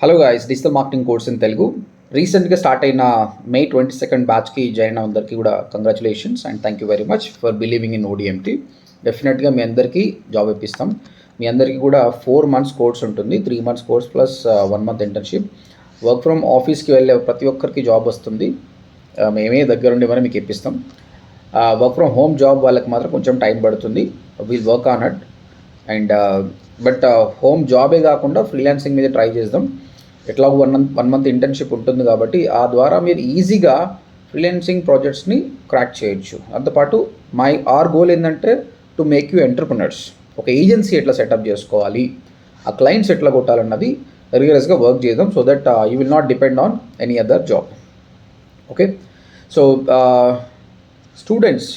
Hello guys digital marketing course in Telugu రీసెంట్గా start అయిన May twenty second బ్యాచ్కి join అయిన అందరికీ కూడా congratulations and thank you very much for believing in ODMT డెఫినెట్గా మీ అందరికీ జాబ్ ఇప్పిస్తాం. మీ అందరికీ కూడా ఫోర్ మంత్స్ కోర్స్ ఉంటుంది. Three months course plus one month internship work from ఆఫీస్కి వెళ్ళే ప్రతి ఒక్కరికి జాబ్ వస్తుంది. Uh, మేమే దగ్గర ఉండి మరి మీకు ఇప్పిస్తాం. వర్క్ ఫ్రమ్ హోమ్ జాబ్ వాళ్ళకి మాత్రం కొంచెం టైం పడుతుంది. Will work on at and but home జాబే కాకుండా ఫ్రీలాన్సింగ్ మీద ట్రై చేద్దాం. ఎట్లా one month one month internship ఉంటుంది కాబట్టి ఆ ద్వారా మీరు ఈజీగా ఫ్రీలాన్సింగ్ ప్రాజెక్ట్స్ని క్రాక్ చేయొచ్చు. అంతపాటు మై ఆర్ గోల్ ఏంటంటే టు మేక్ యూ ఎంటర్ప్రినర్స్. ఒక ఏజెన్సీ ఎట్లా సెటప్ చేసుకోవాలి? ఆ క్లయింట్స్ ఎట్లా కొట్టాలన్నది రిగరస్గా వర్క్ చేద్దాం so that you will not depend on any other job. Okay? So students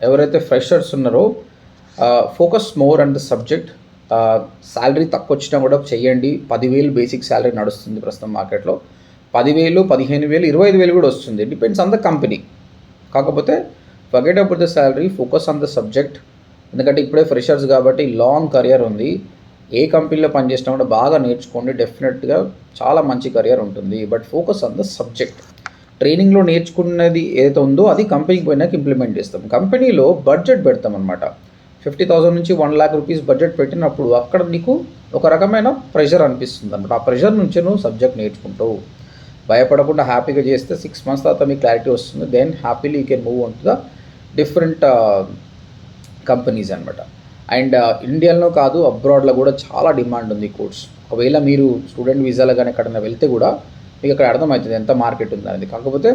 ఎవరైతే ఫ్రెషర్స్ ఉన్నారో focus more and the subject salary తక్కువ వచ్చినా కూడా చేయండి పదివేలు బేసిక్ శాలరీ నడుస్తుంది ప్రస్తుతం మార్కెట్లో. పదివేలు పదిహేను వేలు ఇరవై ఐదు వేలు కూడా వస్తుంది. డిపెండ్స్ ఆన్ ద కంపెనీ కాకపోతే forget about the salary focus on the subject ఎందుకంటే ఇప్పుడే ఫ్రెషర్స్ కాబట్టి లాంగ్ కెరియర్ ఉంది. ఏ కంపెనీలో పనిచేసినా కూడా బాగా నేర్చుకోండి. డెఫినెట్గా చాలా మంచి కెరియర్ ఉంటుంది. But focus on the subject ట్రైనింగ్లో నేర్చుకున్నది ఏదైతే ఉందో అది కంపెనీకి పోయినాక ఇంప్లిమెంట్ చేస్తాం. కంపెనీలో బడ్జెట్ పెడతాం అనమాట ఫిఫ్టీ థౌసండ్ నుంచి వన్ ల్యాక్ రూపీస్ బడ్జెట్ పెట్టినప్పుడు అక్కడ నీకు ఒక రకమైన ప్రెషర్ అనిపిస్తుంది అనమాట ఆ ప్రెషర్ నుంచి నువ్వు సబ్జెక్ట్ నేర్చుకుంటావు. భయపడకుండా హ్యాపీగా చేస్తే సిక్స్ మంత్స్ తర్వాత మీకు క్లారిటీ వస్తుంది. Then happily you can move on to the different companies అనమాట అండ్ ఇండియాలో కాదు అబ్రాడ్లో కూడా చాలా డిమాండ్ ఉంది కోర్స్ ఒకవేళ మీరు స్టూడెంట్ వీసాలో కానీ ఎక్కడైనా వెళ్తే కూడా మీకు అక్కడ అర్థమవుతుంది ఎంత మార్కెట్ ఉంది అనేది కాకపోతే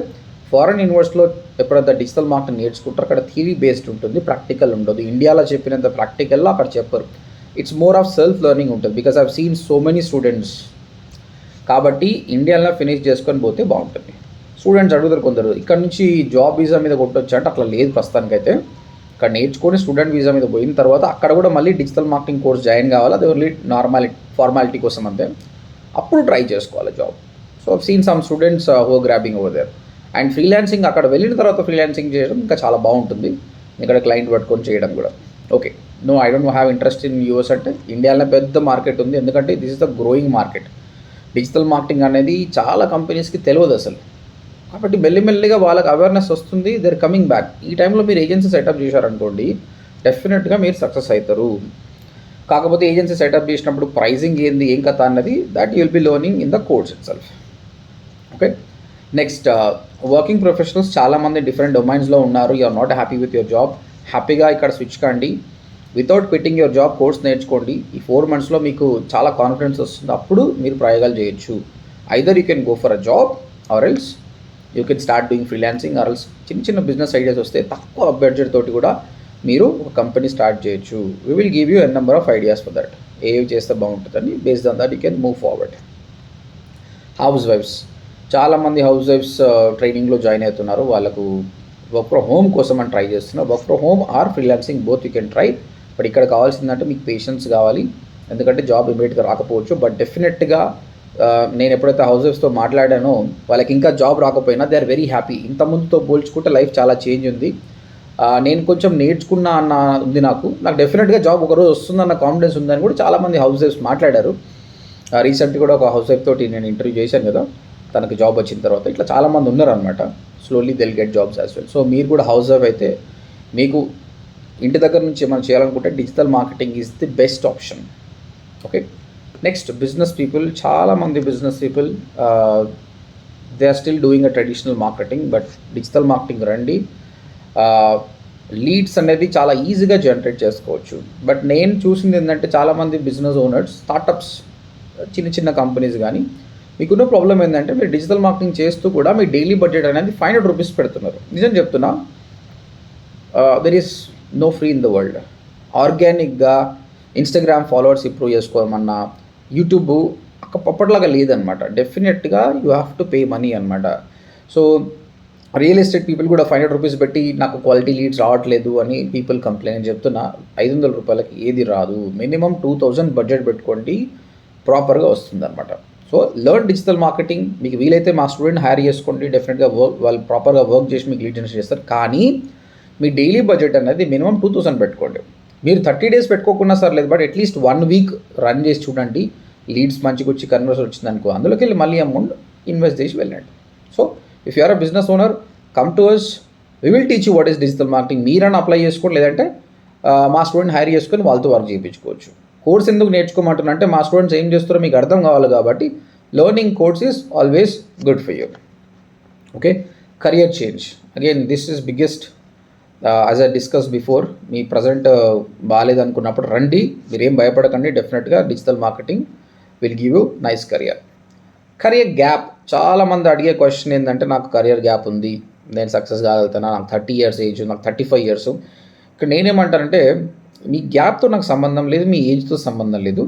ఫారెన్ యూనివర్సిటీలో ఎప్పుడైతే డిజిటల్ మార్కెట్ నేర్చుకుంటారో అక్కడ థియరీ బేస్డ్ ఉంటుంది ప్రాక్టికల్ ఉండదు. ఇండియాలో చెప్పినంత ప్రాక్టికల్లో అక్కడ చెప్పరు. It's more of self learning ఉంటుంది because I've seen so many students కాబట్టి ఇండియాలో ఫినిష్ చేసుకొని పోతే బాగుంటుంది. స్టూడెంట్స్ అడుగుతారు కొందరు ఇక్కడ నుంచి జాబ్ వీసా మీద కొట్టొచ్చు? అంటే అట్లా లేదు ప్రస్తుతానికైతే. ఇక్కడ నేర్చుకొని స్టూడెంట్ వీసా మీద పోయిన తర్వాత అక్కడ కూడా మళ్ళీ డిజిటల్ మార్కెటింగ్ కోర్స్ జాయిన్ కావాలి. అది ఓన్లీ నార్మాలిటీ ఫార్మాలిటీ కోసం అంతే. అప్పుడు ట్రై చేసుకోవాలి job. So seen some students who grabbing over there and freelancing అక్కడ వెళ్ళిన తర్వాత ఫ్రీలాన్సింగ్ చేయడం ఇంకా చాలా బాగుంటుంది. ఇక్కడ క్లయింట్ పట్టుకొని చేయడం కూడా. Okay no I don't have interest in US అంటే ఇండియాలో పెద్ద మార్కెట్ ఉంది. ఎందుకంటే this is the growing market digital marketing అనేది చాలా కంపెనీస్కి తెలియదు అసలు. కాబట్టి మెల్లిమెల్లిగా వాళ్ళకి అవేర్నెస్ వస్తుంది. దేర్ కమింగ్ బ్యాక్ ఈ టైంలో మీరు ఏజెన్సీ సెటప్ చేశారనుకోండి డెఫినెట్గా మీరు సక్సెస్ అవుతారు. కాకపోతే ఏజెన్సీ సెటప్ చేసినప్పుడు ప్రైజింగ్ ఏంది ఏం కథ అన్నది that you'll be learning in the course itself okay next working professionals చాలామంది డిఫరెంట్ డొమైన్స్లో ఉన్నారు. You are not happy with your job హ్యాపీగా ఇక్కడ స్విచ్ కండి. Without quitting your job course నేర్చుకోండి. ఈ ఫోర్ మంత్స్లో మీకు చాలా కాన్ఫిడెన్స్ వస్తుంది. అప్పుడు మీరు ప్రయోగాలు చేయొచ్చు. Either you can go for a job or else you can start doing freelancing or else చిన్న చిన్న బిజినెస్ ఐడియాస్ వస్తే తక్కువ బడ్జెట్ తోటి కూడా మీరు ఒక కంపెనీ స్టార్ట్ చేయొచ్చు. We will give you N number of ideas for that ఏవి చేస్తే బాగుంటుందని based on that you can move forward house వైఫ్స్ చాలామంది హౌస్ వైఫ్స్ ట్రైనింగ్లో జాయిన్ అవుతున్నారు. వాళ్ళకు వర్క్ ఫ్రమ్ హోమ్ కోసం అని ట్రై చేస్తున్నారు. Work from home or freelancing both you can try. But ఇక్కడ కావాల్సిందంటే మీకు పేషెన్స్ కావాలి. ఎందుకంటే జాబ్ ఇమీడియట్గా రాకపోవచ్చు. బట్ డెఫినెట్గా నేను ఎప్పుడైతే హౌస్ వైఫ్స్తో మాట్లాడానో వాళ్ళకి ఇంకా జాబ్ రాకపోయినా దే ఆర్ వెరీ హ్యాపీ. ఇంత ముందుతో పోల్చుకుంటే లైఫ్ చాలా చేంజ్ ఉంది. నేను కొంచెం నేర్చుకున్నా అన్న ఉంది నాకు. నాకు డెఫినెట్గా జాబ్ ఒకరోజు వస్తుందన్న కాన్ఫిడెన్స్ ఉందని కూడా చాలామంది హౌస్ వైఫ్స్ మాట్లాడారు. రీసెంట్గా కూడా ఒక హౌస్ వైఫ్ తోటి నేను ఇంటర్వ్యూ చేశాను కదా. తనకు జాబ్ వచ్చిన తర్వాత ఇట్లా చాలామంది ఉన్నారు అనమాట slowly they'll get jobs as well so మీరు కూడా హౌస్ వైఫ్ అయితే మీకు ఇంటి దగ్గర నుంచి మనం చేయాలనుకుంటే digital marketing is the best option okay next business people చాలామంది business people they are still doing a traditional marketing but digital marketing రండి. Uh, లీడ్స్ అనేది చాలా ఈజీగా జనరేట్ చేసుకోవచ్చు. బట్ నేను చూసింది ఏంటంటే చాలామంది బిజినెస్ ఓనర్స్ స్టార్టప్స్ చిన్న చిన్న కంపెనీస్ కానీ మీకున్న ప్రాబ్లం ఏంటంటే మీరు డిజిటల్ మార్కెటింగ్ చేస్తూ కూడా మీ డైలీ బడ్జెట్ అనేది ఫైవ్ హండ్రెడ్ రూపీస్ పెడుతున్నారు. నిజం చెప్తున్నా there is no free in the world ఆర్గానిక్గా ఇన్స్టాగ్రామ్ ఫాలోవర్స్ ఇంప్రూవ్ చేసుకోమన్నా యూట్యూబ్ అప్పట్లాగా లేదనమాట డెఫినెట్గా you have to pay money అనమాట సో రియల్ ఎస్టేట్ పీపుల్ కూడా ఫైవ్ హండ్రెడ్ రూపీస్ పెట్టి నాకు క్వాలిటీ లీడ్స్ రావట్లేదు అని పీపుల్ కంప్లైంట్ చెప్తున్నా ఐదు వందల రూపాయలకి ఏది రాదు. మినిమం టూ థౌజండ్ బడ్జెట్ పెట్టుకోండి ప్రాపర్గా వస్తుంది అనమాట సో లర్న్ డిజిటల్ మార్కెటింగ్ మీకు వీలైతే మా స్టూడెంట్ హైర్ చేసుకోండి. డెఫినెట్గా వర్క్ వాళ్ళు ప్రాపర్గా వర్క్ చేసి మీకు లీడ్ జనరేట్ చేస్తారు. కానీ మీ డైలీ బడ్జెట్ అనేది మినిమం టూ థౌసండ్ పెట్టుకోండి. మీరు థర్టీ డేస్ పెట్టుకోకుండా సార్ లేదు but at least one week run చేసి చూడండి. లీడ్స్ మంచిగా వచ్చి కన్వర్స్ వచ్చింది అనుకో అందులోకి వెళ్ళి మళ్ళీ అమౌంట్ ఇన్వెస్ట్ చేసి వెళ్ళండి. So if you are a business owner come to us we will teach you what is digital marketing మీరని అప్లై చేసుకోండి. లేదంటే మా స్టూడెంట్ హైర్ చేసుకొని వాళ్ళతో వర్క్ చేయించుకోవచ్చు. కోర్స్ ఎందుకు నేర్చుకోమంటున్నా అంటే మా స్టూడెంట్స్ ఏం చేస్తారో మీకు అర్థం కావాలి కాబట్టి learning course is always good for you okay career change again this is biggest as I discuss before me present uh, బాగాలేదనుకున్నప్పుడు రండి మీరేం భయపడకండి డెఫినెట్గా digital marketing will give you nice career career gap చాలామంది అడిగే క్వశ్చన్ ఏంటంటే నాకు career gap ఉంది నేను సక్సెస్ కాగలుగుతాను? నాకు థర్టీ ఇయర్స్ ఏజ్ నాకు థర్టీ ఫైవ్ ఇయర్స్ ఇక్కడ నేనేమంటానంటే మీ గ్యాప్తో నాకు సంబంధం లేదు మీ ఏజ్తో సంబంధం లేదు.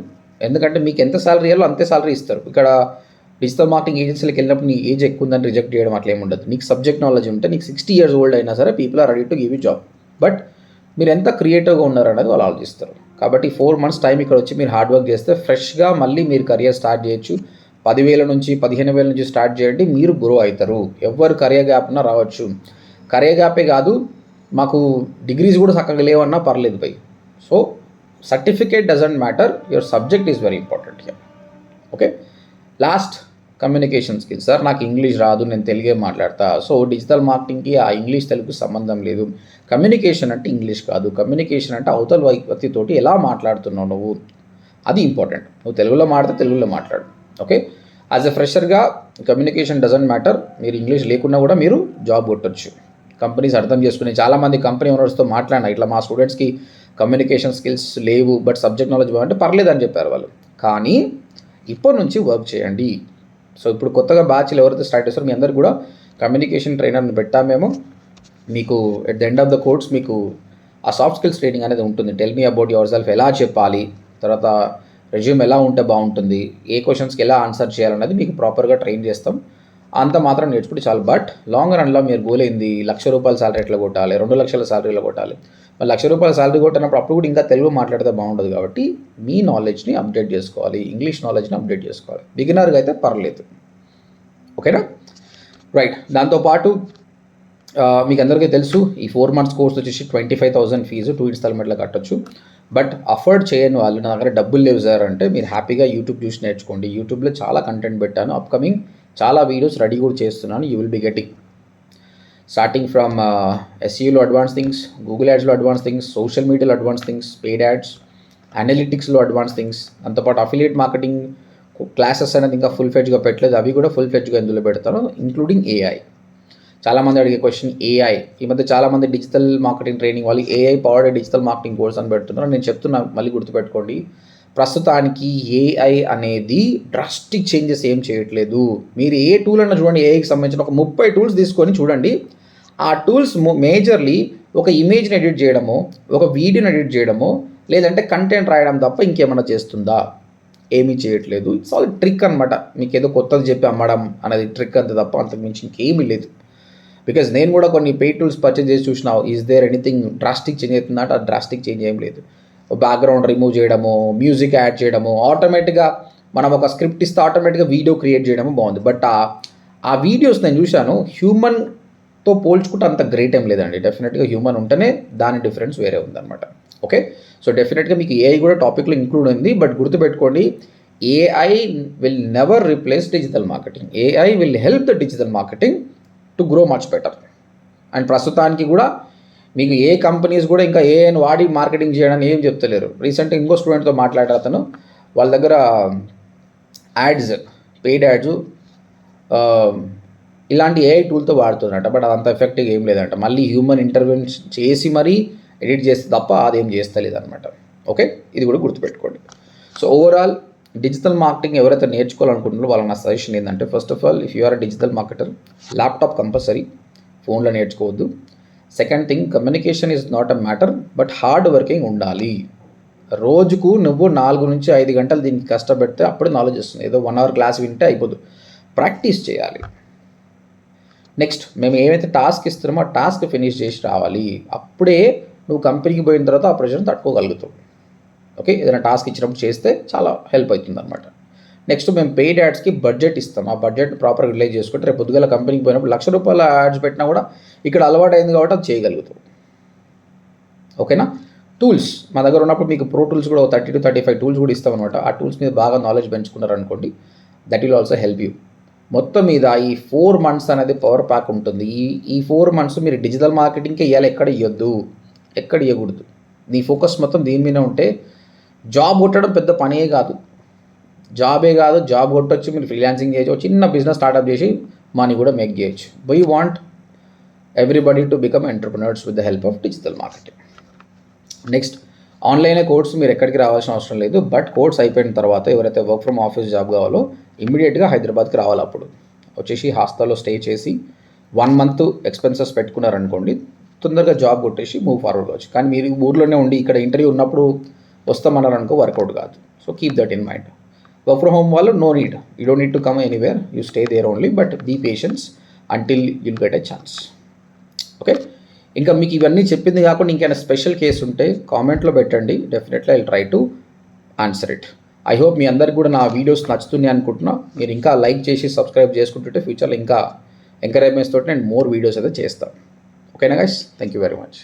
ఎందుకంటే మీకు ఎంత సాలరీ ఇవ్వాలో అంతే సాలరీ ఇస్తారు. ఇక్కడ డిజిటల్ మార్కెటింగ్ ఏజెన్సీలకు వెళ్ళినప్పుడు నీ ఏజ్ ఎక్కువ ఉందని రిజెక్ట్ చేయడం అట్లా ఏమి ఉండదు. నీకు సబ్జెక్ట్ నాలెడ్జ్ ఉంటే నీకు సిక్స్టీ ఇయర్స్ ఓల్డ్ అయినా సరే people are ready to give you job but మీరు ఎంత క్రియేటివ్గా ఉన్నారనేది వాళ్ళు ఆలోచిస్తారు. కాబట్టి ఫోర్ మంత్స్ టైం ఇక్కడ వచ్చి మీరు హార్డ్ వర్క్ చేస్తే ఫ్రెష్గా మళ్ళీ మీరు కరియర్ స్టార్ట్ చేయొచ్చు. పదివేల నుంచి పదిహేను వేల నుంచి స్టార్ట్ చేయండి మీరు గ్రో అవుతారు. ఎవరు కరియర్ గ్యాప్న రావచ్చు. కరియర్ గ్యాపే కాదు మాకు డిగ్రీస్ కూడా చక్కగా లేవన్నా పర్లేదు పై so certificate doesn't matter your subject is very important here okay last communication skills sir నాకు ఇంగ్లీష్ రాదు నేను తెలుగే మాట్లాడతా. సో డిజిటల్ మార్కెటింగ్కి ఆ ఇంగ్లీష్ తెలుగు సంబంధం లేదు. కమ్యూనికేషన్ అంటే ఇంగ్లీష్ కాదు. కమ్యూనికేషన్ అంటే అవతల వ్యక్తితోటి ఎలా మాట్లాడుతున్నావు నువ్వు? అది ఇంపార్టెంట్ నువ్వు తెలుగులో మాట్లాడితే తెలుగులో మాట్లాడు. ఓకే యాజ్ ఎ ఫ్రెషర్గా కమ్యూనికేషన్ డజంట్ మ్యాటర్ మీరు ఇంగ్లీష్ లేకుండా కూడా మీరు జాబ్ కొట్టచ్చు. కంపెనీస్ అర్థం చేసుకుని చాలామంది కంపెనీ ఓనర్స్తో మాట్లాడినా. ఇట్లా మా స్టూడెంట్స్కి కమ్యూనికేషన్ స్కిల్స్ లేవు బట్ సబ్జెక్ట్ నాలెడ్జ్ బాగుంటే పర్లేదు అని చెప్పారు వాళ్ళు. కానీ ఇప్పటి నుంచి వర్క్ చేయండి. సో ఇప్పుడు కొత్తగా బ్యాచ్లు ఎవరైతే స్టార్ట్ చేస్తారో మీ అందరు కూడా కమ్యూనికేషన్ ట్రైనర్ని పెట్టామేమో మీకు at the end of the course మీకు ఆ సాఫ్ట్ స్కిల్స్ ట్రైనింగ్ అనేది ఉంటుంది. Tell me about yourself ఎలా చెప్పాలి? తర్వాత రెజ్యూమ్ ఎలా ఉంటే బాగుంటుంది? ఏ క్వశ్చన్స్కి ఎలా ఆన్సర్ చేయాలన్నది మీకు ప్రాపర్గా ట్రైన్ చేస్తాం. అంత మాత్రం నేర్చుకుంటే చాలు. బట్ లాంగ్ రన్లో మీరు గోల్ అయింది లక్ష రూపాయల సాలరీ ఎట్లా కొట్టాలి రెండు లక్షల సాలరీలో కొట్టాలి? మరి లక్ష రూపాయల సాలరీ కొట్టినప్పుడు అప్పుడు కూడా ఇంకా తెలుగు మాట్లాడితే బాగుంటుంది కాబట్టి మీ నాలెడ్జ్ని అప్డేట్ చేసుకోవాలి ఇంగ్లీష్ నాలెడ్జ్ని అప్డేట్ చేసుకోవాలి. బిగినర్గా అయితే పర్లేదు. ఓకేనా రైట్ దాంతోపాటు మీకు అందరికీ తెలుసు ఈ ఫోర్ మంత్స్ కోర్స్ వచ్చేసి twenty five thousand fees two ఇన్స్టాల్మెంట్లో కట్టొచ్చు. బట్ అఫోర్డ్ చేయని వాళ్ళు నా దగ్గర డబ్బులు లేవు సార్ అంటే మీరు హ్యాపీగా యూట్యూబ్ చూసి నేర్చుకోండి. యూట్యూబ్లో చాలా కంటెంట్ పెట్టాను అప్కమింగ్ చాలా వీడియోస్ రెడీ కూడా చేస్తున్నాను. You will be getting starting from ఎస్ఈలో advance things Google యాడ్స్లో అడ్వాన్స్ థింగ్స్ సోషల్ మీడియాలో అడ్వాన్స్ థింగ్స్ పెయిడ్ యాడ్స్ అనలిటిక్స్లో అడ్వాన్స్ థింగ్స్ దాంతోపాటు అఫిలియేట్ మార్కెటింగ్ క్లాసెస్ అనేది ఇంకా ఫుల్ ఫ్లెడ్జ్గా పెట్టలేదు. అవి కూడా ఫుల్ ఫ్లెడ్జ్గా ఇందులో పెడతారు ఇంక్లూడింగ్ ఏఐ చాలామంది అడిగే క్వశ్చన్ ఏఐ ఈ మధ్య చాలామంది డిజిటల్ మార్కెటింగ్ ట్రైనింగ్ వాళ్ళు AI powered digital marketing course అని పెడుతున్నారు. నేను చెప్తున్నా మళ్ళీ గుర్తుపెట్టుకోండి. ప్రస్తుతానికి ఏఐ అనేది డ్రాస్టిక్ చేంజెస్ ఏం చేయట్లేదు. మీరు ఏ టూల్ అన్న చూడండి ఏఐకి సంబంధించిన ఒక ముప్పై టూల్స్ తీసుకొని చూడండి. ఆ టూల్స్ మేజర్లీ ఒక ఇమేజ్ని ఎడిట్ చేయడమో ఒక వీడియోని ఎడిట్ చేయడమో లేదంటే కంటెంట్ రాయడం తప్ప ఇంకేమైనా చేస్తుందా? ఏమీ చేయట్లేదు. ఇట్స్ ఆల్ ట్రిక్ అనమాట మీకు ఏదో కొత్తది చెప్పి అమ్మడం అనేది ట్రిక్ అంతే తప్ప అంతకు మించి ఇంకేమీ లేదు. బికాజ్ నేను కూడా కొన్ని పెయిడ్ టూల్స్ పర్చేజ్ చేసి చూసినా is there anything drastic change అవుతుందంటే ఆ డ్రాస్టిక్ చేంజ్ ఏం లేదు. బ్యాక్గ్రౌండ్ రిమూవ్ చేయడము మ్యూజిక్ యాడ్ చేయడము ఆటోమేటిక్గా మనం ఒక స్క్రిప్ట్ ఇస్తే ఆటోమేటిక్గా వీడియో క్రియేట్ చేయడము బాగుంది. బట్ ఆ వీడియోస్ నేను చూశాను హ్యూమన్తో పోల్చుకుంటే అంత గ్రేట్ ఏం లేదండి. డెఫినెట్గా హ్యూమన్ ఉంటేనే దాని డిఫరెన్స్ వేరే ఉందన్నమాట. ఓకే సో డెఫినెట్గా మీకు ఏఐ కూడా టాపిక్లో ఇంక్లూడ్ ఉంది బట్ గుర్తుపెట్టుకోండి AI will never replace digital marketing AI will help the digital marketing to grow much better and ప్రస్తుతానికి కూడా మీకు ఏ కంపెనీస్ కూడా ఇంకా ఏఐని వాడి మార్కెటింగ్ చేయడానికి ఏం చెప్తలేరు. రీసెంట్గా ఇంకో స్టూడెంట్తో మాట్లాడారు అతను. వాళ్ళ దగ్గర యాడ్స్ పెయిడ్ యాడ్స్ ఇలాంటి ఏఐ టూల్తో వాడుతుందట బట్ అదంత ఎఫెక్టివ్ ఏం లేదంట. మళ్ళీ హ్యూమన్ ఇంటర్వెన్షన్ చేసి మరీ ఎడిట్ చేస్తే తప్ప అదేం చేస్తలేదు అనమాట ఓకే ఇది కూడా గుర్తుపెట్టుకోండి. సో ఓవరాల్ డిజిటల్ మార్కెటింగ్ ఎవరైతే నేర్చుకోవాలనుకుంటున్నారో వాళ్ళ నా సజెషన్ ఏంటంటే first of all if you are digital marketer laptop compulsory ఫోన్లో నేర్చుకోవద్దు. Second thing communication is not a matter but hard working ఉండాలి. రోజుకు నువ్వు నాలుగు నుంచి ఐదు గంటలు దీనికి కష్టపెడితే అప్పుడు నాలెడ్జ్ వస్తుంది. ఏదో వన్ అవర్ క్లాస్ వింటే అయిపోదు. ప్రాక్టీస్ చేయాలి. నెక్స్ట్ మేము ఏమైతే టాస్క్ ఇస్తున్నామో ఆ టాస్క్ ఫినిష్ చేసి రావాలి. అప్పుడే నువ్వు కంపెనీకి పోయిన తర్వాత ఆ ప్రెషర్ తట్టుకోగలుగుతావు. ఓకే ఏదైనా టాస్క్ ఇచ్చినప్పుడు చేస్తే చాలా హెల్ప్ అవుతుంది అనమాట నెక్స్ట్ మేము పెయిడ్ యాడ్స్కి బడ్జెట్ ఇస్తాం. ఆ బడ్జెట్ ప్రాపర్గా రిలీజ్ చేసుకుంటే రేపు పొద్దుగల కంపెనీకి పోయినప్పుడు లక్ష రూపాయల యాడ్స్ పెట్టినా కూడా ఇక్కడ అలవాటు అయింది కాబట్టి అది చేయగలుగుతాం ఓకేనా? టూల్స్ మా దగ్గర ఉన్నప్పుడు మీకు ప్రో టూల్స్ కూడా thirty to thirty five tools కూడా ఇస్తాం అనమాట ఆ టూల్స్ మీద బాగా నాలెడ్జ్ పెంచుకున్నారు అనుకోండి that will also help you మొత్తం మీద ఈ ఫోర్ మంత్స్ అనేది పవర్ ప్యాక్ ఉంటుంది. ఈ ఈ ఫోర్ మంత్స్ మీరు డిజిటల్ మార్కెటింగ్కి ఇవ్వాలి ఎక్కడ ఇవ్వద్దు ఎక్కడ ఇవ్వకూడదు నీ ఫోకస్ మొత్తం దీని మీద ఉంటే జాబ్ కొట్టడం పెద్ద పనే కాదు. జాబే కాదు. జాబ్ కొట్టొచ్చు. మీరు ఫ్రీలాన్సింగ్ చేయొచ్చు. చిన్న బిజినెస్ స్టార్ట్అప్ చేసి మనీ కూడా మేక్ చేయొచ్చు. Why want everybody to become entrepreneurs with the help of digital marketing next online course మీరు ఎక్కడికి రావాల్సిన అవసరం లేదు బట్ కోర్స్ అయిపోయిన తర్వాత ఎవరైతే వర్క్ ఫ్రమ్ ఆఫీస్ జాబ్ కావాలో ఇమీడియట్గా హైదరాబాద్కి రావాలి అప్పుడు. వచ్చేసి హాస్టల్లో స్టే చేసి వన్ మంత్ ఎక్స్పెన్సెస్ పెట్టుకున్నారనుకోండి తొందరగా జాబ్ కొట్టేసి మూవ్ ఫార్వర్డ్ కావచ్చు. కానీ మీరు ఊర్లోనే ఉండి ఇక్కడ ఇంటర్వ్యూ ఉన్నప్పుడు వస్తామన్నారు అనుకో వర్కౌట్ కాదు. So keep that in mind work from home వాళ్ళు no need you don't need to come anywhere you stay there only but be patience until you'll get a chance okay? ఇంకా మీకు ఇవన్నీ చెప్పింది కాకుండా ఇంకేమైనా స్పెషల్ కేసు ఉంటే కామెంట్లో పెట్టండి. Definitely I try to answer it I hope మీ అందరికి కూడా నా వీడియోస్ నచ్చుతున్నాయి అనుకుంటున్నా. మీరు ఇంకా లైక్ చేసి సబ్స్క్రైబ్ చేసుకుంటుంటే ఫ్యూచర్లో ఇంకా ఎంకరేజ్మెంట్స్ తోటి నేను మోర్ వీడియోస్ అయితే చేస్తాను. ఓకేనా guys thank you very much